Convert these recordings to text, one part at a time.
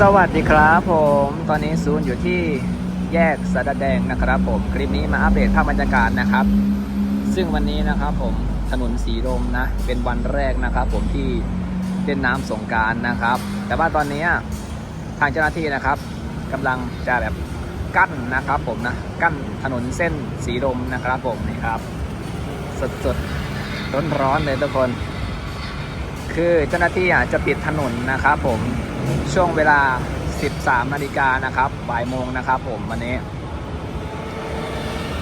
สวัสดีครับผม ตอนนี้ซูนอยู่ที่แยกสะดแดงนะครับผม คลิปนี้มาอัปเดตภาพบรรยากาศนะครับ ซึ่งวันนี้นะครับผมถนนสีลมนะ เป็นวันแรกนะครับผมที่เล่นน้ำสงการนะครับ แต่ว่าตอนนี้ทางเจ้าหน้าที่นะครับกำลังจะแบบกั้นนะครับผมนะ กั้นถนนเส้นสีลมนะครับผมนี่ครับ สดๆ ร้อนๆเลยทุกคน คือเจ้าหน้าที่อะจะปิดถนนนะครับผมช่วงเวลา 13นาฬิกานะครับบ่ายโมงนะครับผมวันนี้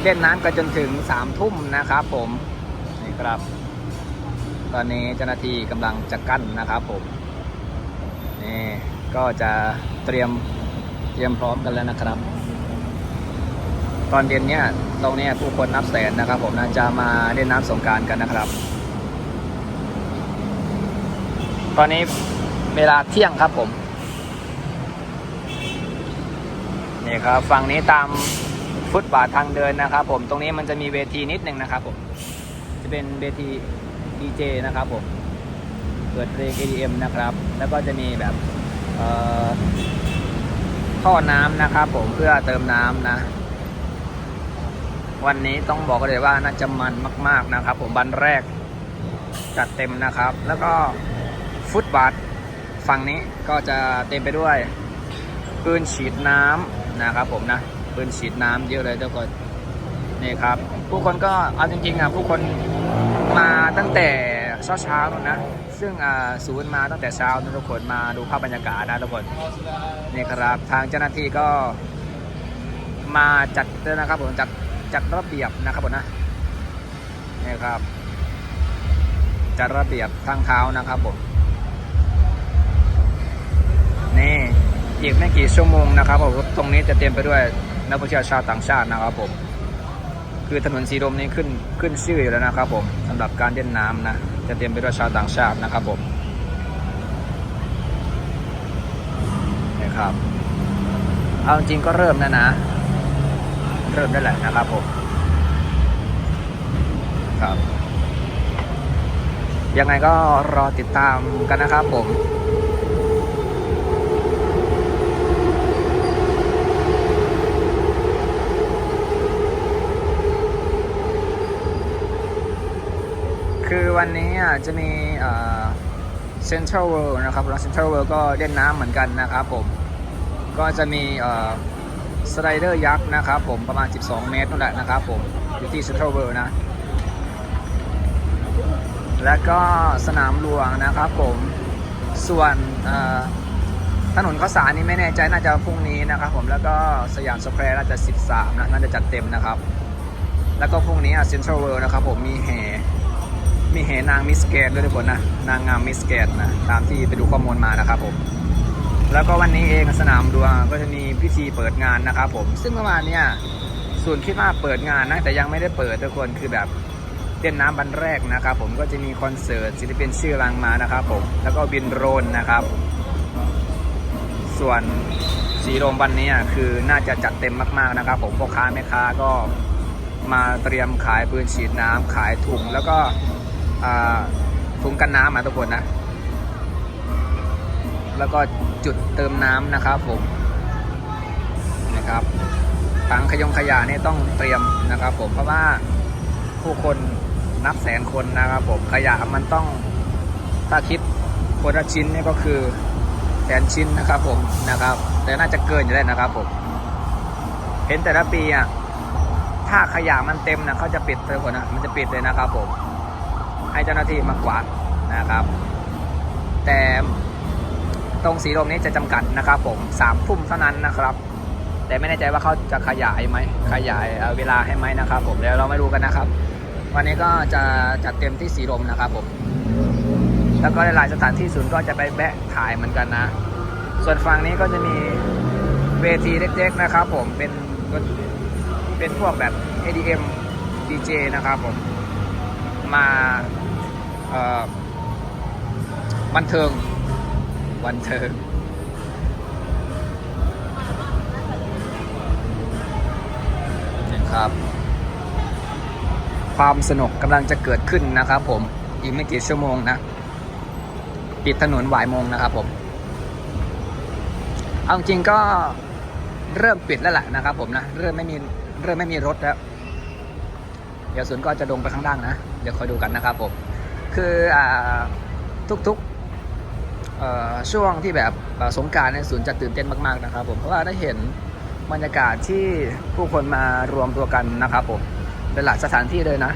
เล่นน้ำกันจนถึง3ทุ่มนะครับผมนี่ครับ ตอนนี้เจ้าหน้าที่กำลังจะกั้นนะครับผมนี่ก็จะเตรียมเตรียมพร้อมกันแล้วนะครับ ตอนเย็นเนี่ย ตรงเนี้ยผู้คนนับแสนนะครับ ผมนะจะมาเล่นน้ำสงการกันนะครับ ตอนนี้เวลาเที่ยงครับผมนี่ครับฝั่งนี้ตามฟุตบาททางเดินนะครับ ผมตรงนี้มันจะมีเวทีนิดนึงนะครับ ผมจะเป็นเวทีดีเจนะครับผมเปิดเพลง EDM นะครับ แล้วก็จะมีแบบเอ่อท่อน้ำนะครับ ผมเพื่อเติมน้ำนะ วันนี้ต้องบอกเลยว่าน่าจะมันมากๆนะครับ ผมวันแรกจัดเต็มนะครับ แล้วก็ฟุตบาทฝั่งนี้ก็จะเต็มไปด้วยปืนฉีดน้ำนะครับ ผมนะปืนฉีดน้ำเยอะเลยทุกคนนี่ครับ ผู้คนก็เอาจริงๆอะผู้คนมาตั้งแต่เช้าเช้าๆนะซึ่งศูนย์มาตั้งแต่เช้านะทุกคนมาดูภาพบรรยากาศนะทุกคนนี่ครับทางเจ้าหน้าที่ก็มาจัดนะครับผมจัด จัดระเบียบนะครับผมนะนี่ครับ จัดระเบียบทางเท้านะครับผมนี่อีกไม่กี่ชั่วโมงนะครับผมตรงนี้จะเต็มไปด้วยนักท่องเที่ยวชาวต่างชาตินะครับผมคือถนนสีลมนี้ขึ้นขึ้นชื่ออยู่แล้วนะครับผมสำหรับการเล่นน้ำนะจะเต็มไปด้วยชาวต่างชาตินะครับผมนี่ครับเอาจริงก็เริ่มแล้วนะ เริ่มได้แหละนะครับผมครับ ยังไงก็รอติดตามกันนะครับผมคือวันนี้อะจะมีเซ็นทรัลเวิลด์นะครับแล้วเซ็นทรัลเวิลด์ก็เล่นน้ำเหมือนกันนะครับผม ก็จะมี สไลเดอร์ยักษ์นะครับผมประมาณ 12 เมตรนั่นแหละนะครับผมอยู่ที่เซ็นทรัลเวิลด์นะ และก็สนามหลวงนะครับผมส่วนถนนข้าวสารนี่ไม่แน่ใจน่าจะพรุ่งนี้นะครับผมแล้วก็สยามสแควร์น่าจะ 13นะน่าจะจัดเต็มนะครับ แล้วก็พรุ่งนี้อะเซ็นทรัลเวิลด์นะครับผมมีแห่มีเหนางมิสแกนด้วยทุกคนนะนางงามมิสแกนนะตามที่ไปดูข้อมูลมานะครับผม แล้วก็วันนี้เองสนามดวงก็จะมีพิธีเปิดงานนะครับผม ซึ่งเมื่อวานเนี่ยส่วนคิดว่าเปิดงานนะแต่ยังไม่ได้เปิดทุกคนคือแบบเต้นน้ำบันแรกนะครับ ผมก็จะมีคอนเสิร์ตศิลปินชื่อรังมานะครับผมแล้วก็บินโรนนะครับ ส่วนสีลมวันนี้คือน่าจะจัดเต็มมากๆนะครับ ผมพ่อค้าแม่ค้าก็มาเตรียมขายปืนฉีดน้ำขายถุงแล้วก็ถุงกันน้ำมาทุกคนนะ แล้วก็จุดเติมน้ำนะครับผมนะครับถังขยงขยะนี่ต้องเตรียมนะครับ ผมเพราะว่าผู้คนนับแสนคนนะครับผมขยะมันต้องถ้าคิดคนละชิ้นนี่ก็คือแสนชิ้นนะครับผมนะครับ แต่น่าจะเกินอยู่แล้วนะครับผมเห็นแต่ละปีอะถ้าขยะมันเต็มนะเขาจะปิดเลยคนนะมันจะปิดเลยนะครับผมให้เจ้าหน้าที่มากวาดนะครับ แต่ ตรงสีลมนี้จะจำกัดนะครับผมสามทุ่มเท่านั้นนะครับ แต่ไม่แน่ใจว่าเขาจะขยายไหมขยายเวลาให้ไหมนะครับผมเดี๋ยวเราไม่รู้กันนะครับ วันนี้ก็จะจัดเต็มที่สีลมนะครับผมแล้วก็หลายสถานที่ศูนย์ก็จะไปแบะถ่ายเหมือนกันนะ ส่วนฝั่งนี้ก็จะมีเวทีเล็กๆนะครับ ผมเป็นเป็นพวกแบบ ADM DJ นะครับผมมาบันเทิง บันเทิงนี่ครับ ความสนุกกำลังจะเกิดขึ้นนะครับผม อีกไม่กี่ชั่วโมงนะ ปิดถนนหวายโมงนะครับผม เอาจริงก็เริ่มปิดแล้วแหละนะครับผมนะ เริ่มไม่มีเริ่มไม่มีรถแล้ว เดี๋ยวศูนย์ก็จะลงไปข้างล่างนะ เดี๋ยวคอยดูกันนะครับผม คืออ่าทุกๆ ช่วงที่แบบสงการในยศูนย์จะตื่นเต้นมากๆนะครับ ผมเพราะว่าได้เห็นบรรยากาศที่ผู้คนมารวมตัวกันนะครับผมเป็นหลายสถานที่เลยนะ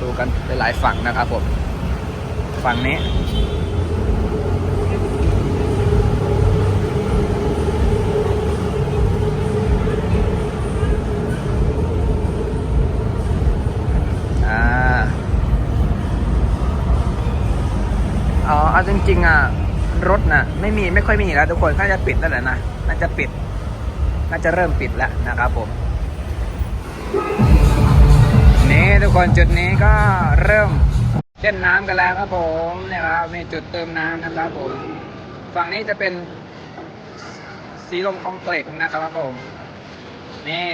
ดูกันหลายฝั่งนะครับผมฝั่งนี้ เอาจริง ๆ อะ รถน่ะไม่มีไม่ค่อยมีแล้วทุกคนน่าจะปิดแล้วแหละนะน่าจะปิด น่าจะเริ่มปิดแล้วนะครับผม นี่ทุกคนจุดนี้ก็เริ่มเล่นน้ำกันแล้วครับผมนี่ยครับมีจุดเติมน้ำนะครับผม ฝั่งนี้จะเป็นสีลมคอมเพล็กซ์นะครับผมนี่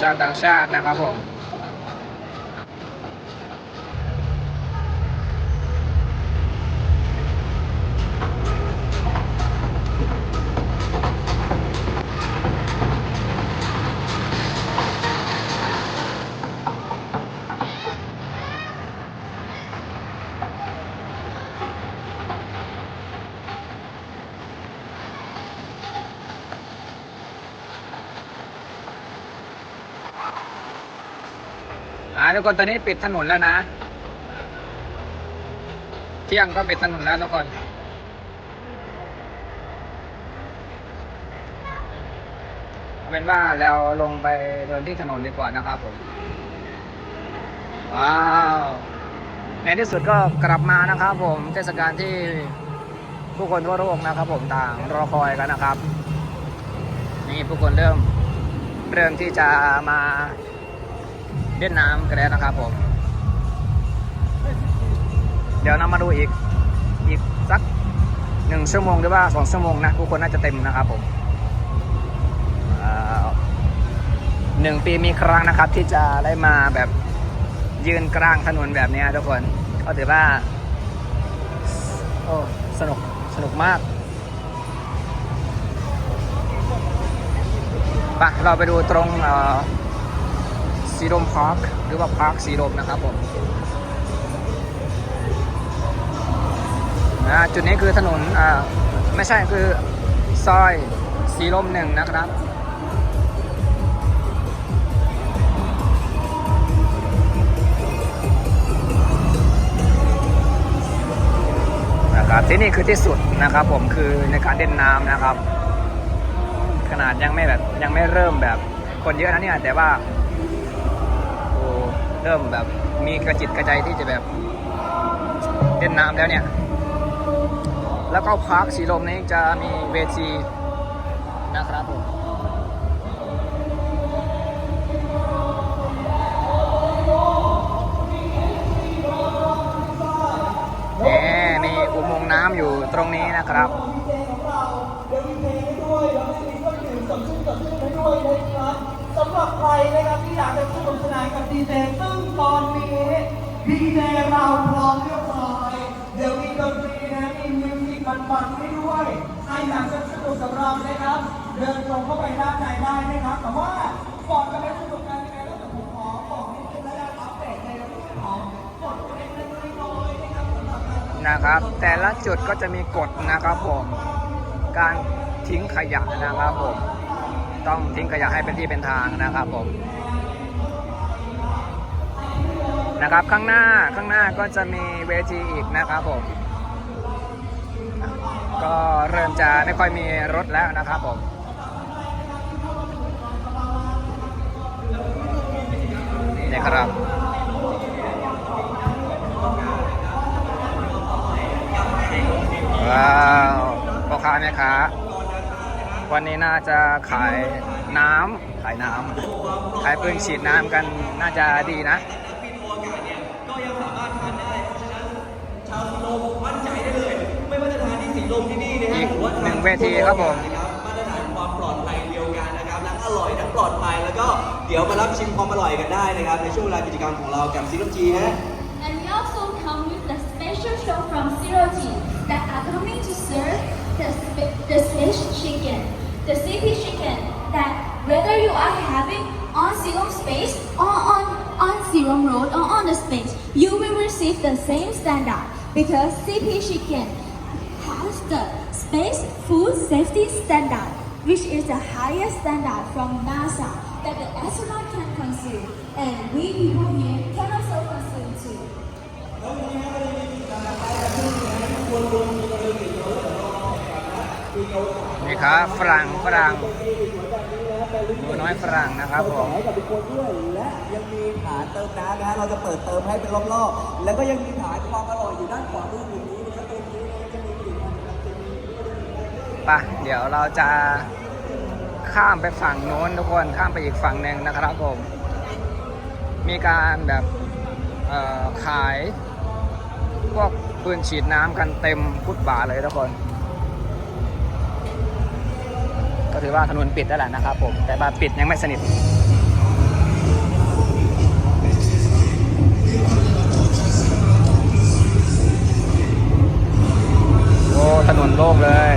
ชาวต่างชาตินะครับผม อ่าทุกคนตอนนี้ปิดถนนแล้วนะ เที่ยงก็ปิดถนนแล้วทุกคนเป็นว่าเราลงไปเดินที่ถนนดีกว่านะครับผม ว้าว ในที่สุดก็กลับมานะครับผมเทศกาลที่ผู้คนทั่วโลกนะครับผมต่างรอคอยกันนะครับ นี่ผู้คนเริ่มเริ่มที่จะมา เล่นน้ำกันแล้วนะครับผม เดี๋ยวนามาดูอีกอีกสักหนึ่งชั่วโมงหรือว่าสองชั่วโมงนะทุกคนน่าจะเต็มนะครับผมหนึ่งปีมีครั้งนะครับ ที่จะได้มาแบบยืนกลางถนนแบบนี้ทุกคนก็ถือว่าโอ้สนุกสนุกมากไปเราไปดูตรงเอ่อ สีลมพาร์คหรือว่าพาร์คสีลมนะครับผมนะจุดนี้คือถนนอ่าไม่ใช่คือซอยสีลมหนึ่งนะครับนะครับที่นี่คือที่สุดนะครับผมคือในการเล่นน้ำนะครับ ขนาดยังไม่แบบยังไม่เริ่มแบบคนเยอะนะเนี่ยแต่ว่า เริ่มแบบมีกระจิตกระใจที่จะแบบเล่นน้ำแล้วเนี่ย แล้วก็พาร์คสีลมนี้จะมีเวทีนะครับผมนี่มีอุโมงค์น้ำอยู่ตรงนี้นะครับส สำหรับใครนะครับที่อยากจะสนุกสนานกับดีเจซึ่งตอนนี้ดีเจเราพร้อมเรียบร้อยเดี๋ยวมีดนตรีนะมีมิวสิกมันๆให้ด้วยใครอยากจะสนุกกับเรานะครับ เดินตรงเข้าไปด้านในได้นะครับ แต่ว่าก่อนจะไปสนุกกันยังไงก็จะผมขอบอกนิดนึงและอัปเดตในเรื่องของกฎเล็กๆน้อยๆนะครับสำหรับการนะครับ แต่ละจุดก็จะมีกฎนะครับผม การทิ้งขยะนะครับผม ต้องทิ้งขยะให้เป็นที่เป็นทางนะครับผมนะครับข้างหน้าข้างหน้าก็จะมีเวทีอีกนะครับผมก็เริ่มจะไม่ค่อยมีรถแล้วนะครับผมนี่ครับว้าวพ่อค้าแม่ค้า วันนี้น่าจะขายน้ำขายน้ำขายปืนฉีดน้ำกันน่าจะดีนะอีกหนึ่งเวทีครับผมมาตรฐานความปลอดภัยเดียวกันนะครับและอร่อยทั้งปลอดภัยแล้วก็เดี๋ยวมารับชิมความอร่อยกันได้นะครับในช่วงเวลากิจกรรมของเรากับซีรจีฮะ And we also come with the special show from Zero G that are coming to serve the, the space chicken, the city chicken, that whether you are having on Serum space or on, on Serum road or on the space, you will receive the same standard because CP chicken has the space food safety standard, which is the highest standard from NASA that the astronaut can consume, and we people here can also consume too. นี่ครับฝรั่งฝรั่งหนูน้อยฝรั่งนะครับผมให้กับทุกคนด้วยและยังมีฐานเติมน้ำนะฮะเราจะเปิดเติมให้เป็นรอบๆแล้วก็ยังมีฐานความอร่อยอยู่ด้านขวามือมุมนี้นะครับตรงนี้นะจะมีกลิ่นมันนะครับจะมีไปะเดี๋ยวเราจะข้ามไปฝั่งโน้นทุกคนข้ามไปอีกฝั่งหนึ่งนะครับผม มีการแบบเอ่อขายพวกปืนฉีดน้ำกันเต็มฟุตบาทเลยทุกคน ถือว่าถนนปิดแล้วแหละนะครับผม แต่บาปิดยังไม่สนิทโอ้ถนนโล่งเลย